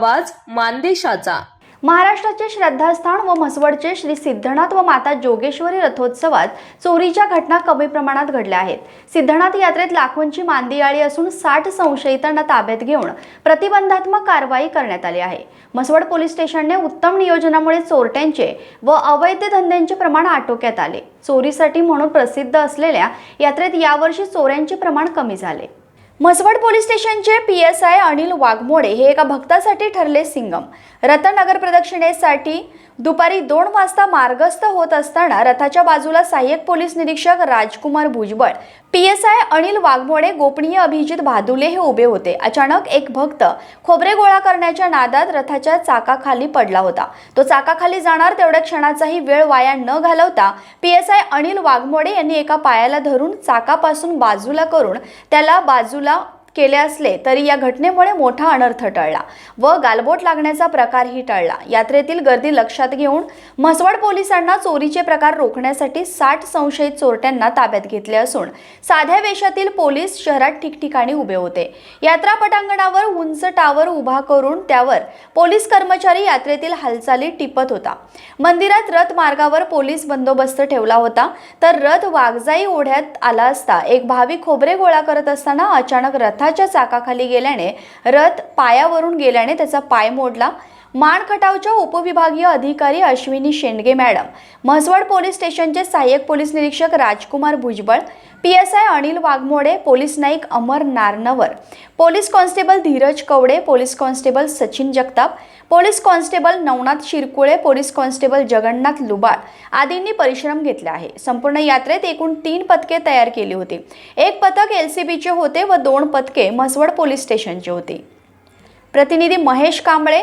आवाज मानदेशाचा. महाराष्ट्राचे श्रद्धास्थान व म्हसवडचे श्री सिद्धनाथ व माता जोगेश्वरी रथोत्सवात चोरीच्या घटना कमी प्रमाणात घडल्या आहेत. सिद्धनाथ यात्रेत लाखोंची मांदी असून साठ संशयितांना ताब्यात घेऊन प्रतिबंधात्मक कारवाई करण्यात आली आहे. म्हसवड पोलीस स्टेशनने उत्तम नियोजनामुळे चोरट्यांचे व अवैध धंद्यांचे प्रमाण आटोक्यात आले. चोरीसाठी म्हणून प्रसिद्ध असलेल्या यात्रेत यावर्षी चोऱ्यांचे प्रमाण कमी झाले. म्हसवड पोलीस स्टेशनचे P S I Anil Waghmode हे एका भक्तासाठी ठरले सिंगम. रथनगर प्रदक्षिणेसाठी दुपारी दोन वाजता मार्गस्थ होत असताना रथाच्या बाजूला सहाय्यक पोलीस निरीक्षक Rajkumar Bhujbal P S I Anil Waghmode गोपनीय अभिजित भादुले हे उभे होते. अचानक एक भक्त खोबरे गोळा करण्याच्या नादात रथाच्या चाकाखाली पडला होता. तो चाकाखाली जाणार तेवढ्या क्षणाचाही वेळ वाया न घालवता P S I Anil Waghmode यांनी एका पायाला धरून चाकापासून बाजूला करून त्याला बाजूला lá केले असले तरी या घटनेमुळे मोठा अनर्थ टळला व गालबोट लागण्याचा प्रकारही टळला. यात्रेतील गर्दी लक्षात घेऊन म्हसवड पोलिसांना चोरीचे प्रकार रोखण्यासाठी साठ संशयित चोरट्यांना ताब्यात घेतले असून साध्या वेशातील पोलीस शहरात ठिकठिकाणी उभे होते. यात्रा पटांगणावर उंच टावर उभा करून त्यावर पोलीस कर्मचारी यात्रेतील हालचाली टिपत होता. मंदिरात रथ मार्गावर पोलीस बंदोबस्त ठेवला होता. तर रथ वाघजाई ओढ्यात आला असता एक भाविक खोबरे गोळा करत असताना अचानक रथ रथाच्या चाकाखाली गेल्याने रथ पायावरून गेल्याने त्याचा पाय मोडला. माणखटावच्या उपविभागीय अधिकारी अश्विनी शेंडगे मॅडम. म्हसवड पोलीस स्टेशनचे सहाय्यक पोलीस निरीक्षक Rajkumar Bhujbal P S I Anil Waghmode police Naik Amar Naranwar police constable Dheeraj Kawade police constable Sachin Jagtap police constable Navnath Shirkule police constable Jagannath Lubal आदींनी परिश्रम घेतले आहे. संपूर्ण यात्रेत एकूण तीन पथके तयार केली होती. एक पथक एल सी बीचे होते व दोन पथके म्हसवड पोलीस स्टेशनचे होते. प्रतिनिधी महेश कांबळे